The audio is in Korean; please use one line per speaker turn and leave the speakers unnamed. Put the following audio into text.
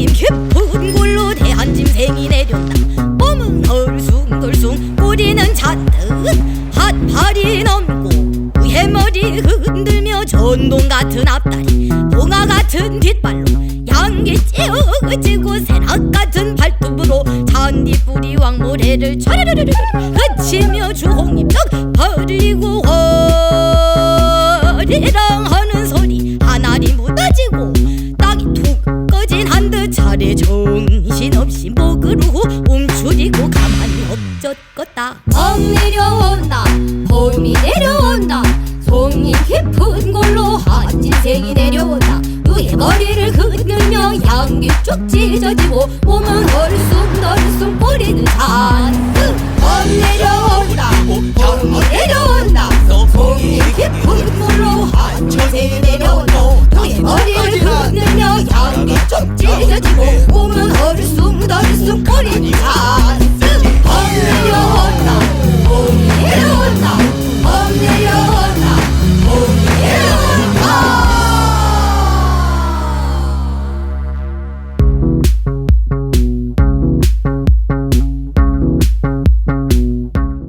형님 깊은 골로 대한 짐생이 내렸다. 몸은 얼숭덜숭 꼬리는 잔뜩 핫팔이 넘고 해머리 흔들며 전동 같은 앞다리 봉화 같은 뒷발로 양기 찌우지고 새락 같은 발톱으로 잔디뿌리 왕모래를 차르르르르 흐치며 주홍잎떡 버리고 허리라 엎젖었다.
멍 내려온다. 봄이 내려온다. 송이 깊은 골로 한진생이 내려온다. 누의 머리를 흔들며 양기 쭉 찢어지고 몸은 헐쑥덜쑥 뿌리는 잔뜩 멍 내려온다. 봄이 내려온다. 송이 깊은 골로 한진생이 내려온다. 누의 머리를 흔들며 양기 쭉 찢어지고 몸은